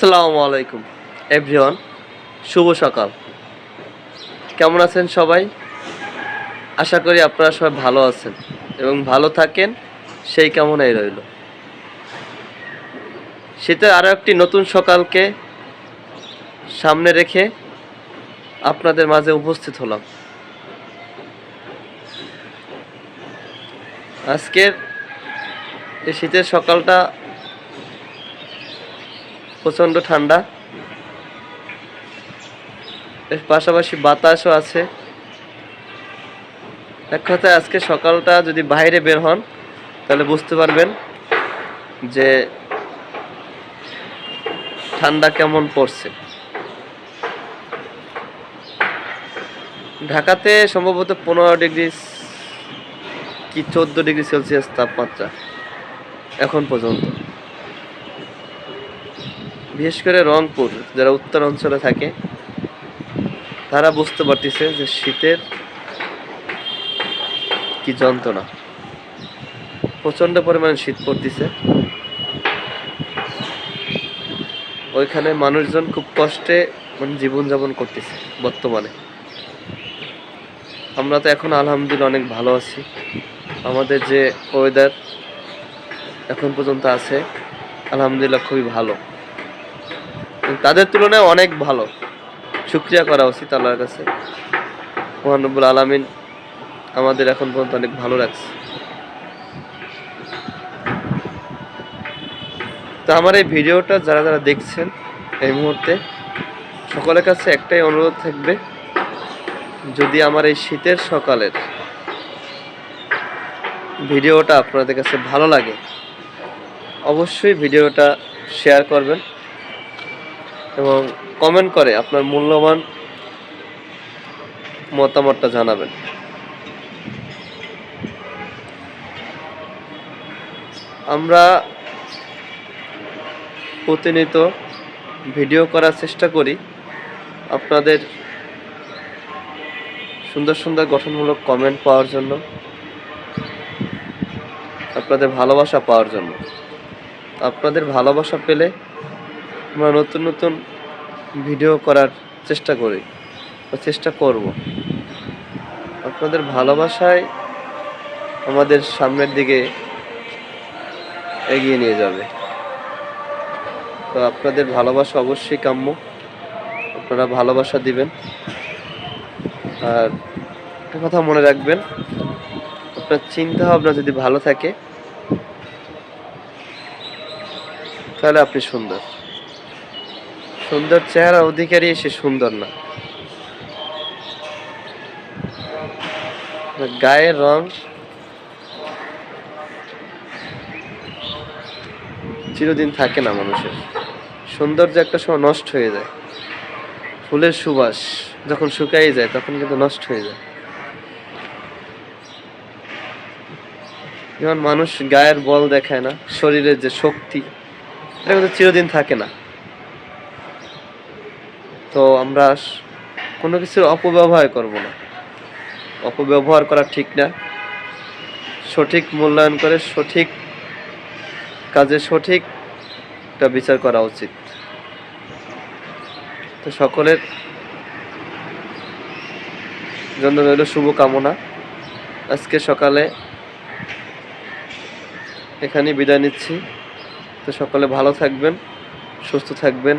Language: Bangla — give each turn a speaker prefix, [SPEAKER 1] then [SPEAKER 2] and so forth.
[SPEAKER 1] আসসালামু আলাইকুম এভরিওয়ান শুভ সকাল। কেমন আছেন সবাই? আশা করি আপনারা সবাই ভালো আছেন এবং ভালো থাকেন, সেই কামনাই রইল। শীতের আরও একটি নতুন সকালকে সামনে রেখে আপনাদের মাঝে উপস্থিত হলাম। আজকের এই শীতের সকালটা প্রচণ্ড ঠান্ডা। এর পাশাপাশি বাতাসও আছে। এক কথায় আজকে সকালটা যদি বাইরে বের হন, তাহলে বুঝতে পারবেন যে ঠান্ডা কেমন পড়ছে। ঢাকাতে সম্ভবত পনেরো ডিগ্রি কি চোদ্দ ডিগ্রি সেলসিয়াস তাপমাত্রা এখন পর্যন্ত। বিশেষ করে রংপুর, যারা উত্তর অঞ্চলে থাকে, তারা বুঝতে পারতেছে যে শীতের কি যন্ত্রণা। প্রচণ্ড পরিমাণে শীত পড়তেছে। ওইখানে মানুষজন খুব কষ্টে মানে জীবনযাপন করতেছে বর্তমানে। আমরা তো এখন আলহামদুলিল্লাহ অনেক ভালো আছি। আমাদের যে ওয়েদার এখন পর্যন্ত আছে, আলহামদুলিল্লাহ খুবই ভালো। তাদের তুলনায় অনেক ভালো। শুক্রিয়া করা উচিত আল্লাহর কাছে। মহানবুল আলমিন আমাদের এখন পর্যন্ত অনেক ভালো রাখছে। তো আমার এই ভিডিওটা যারা যারা দেখছেন এই মুহূর্তে, সকলের কাছে একটাই অনুরোধ থাকবে, যদি আমার এই শীতের সকালের ভিডিওটা আপনাদের কাছে ভালো লাগে, অবশ্যই ভিডিওটা শেয়ার করবেন। এবং কমেন্ট করে আপনার মূল্যবান মতামতটা জানাবেন। আমরা প্রতিনিয়ত ভিডিও করার চেষ্টা করি। আপনাদের সুন্দর সুন্দর গঠনমূলক কমেন্ট পাওয়ার জন্য, আপনাদের ভালোবাসা পাওয়ার জন্য। আপনাদের ভালোবাসা পেলে আমরা নতুন নতুন ভিডিও করার চেষ্টা করি বা চেষ্টা করব। আপনাদের ভালোবাসায় আমাদের সামনের দিকে এগিয়ে নিয়ে যাবে। তো আপনাদের ভালোবাসা অবশ্যই কাম্য। আপনারা ভালোবাসা দিবেন। আর একটা কথা মনে রাখবেন, আপনার চিন্তা ভাবনা যদি ভালো থাকে, তাহলে আপনি সুন্দর। সুন্দর চেহারা, অধিকারী, সে সুন্দর না। গায়ের রং চিরদিন থাকে না মানুষের। সৌন্দর্য একটা সময় নষ্ট হয়ে যায়। ফুলের সুবাস যখন শুকাই যায়, তখন কিন্তু নষ্ট হয়ে যায়। যেমন মানুষ গায়ের বল দেখায় না, শরীরের যে শক্তি, এটা কিন্তু চিরদিন থাকে না। তো আমরা কোনো কিছুর অপব্যবহার করব না। অপব্যবহার করা ঠিক না। সঠিক মূল্যায়ন করে সঠিক কাজে সঠিক একটা বিচার করা উচিত। তো সকলের জন্য রইল শুভকামনা। আজকে সকালে এখানেই বিদায় নিচ্ছি। তো সকলে ভালো থাকবেন, সুস্থ থাকবেন।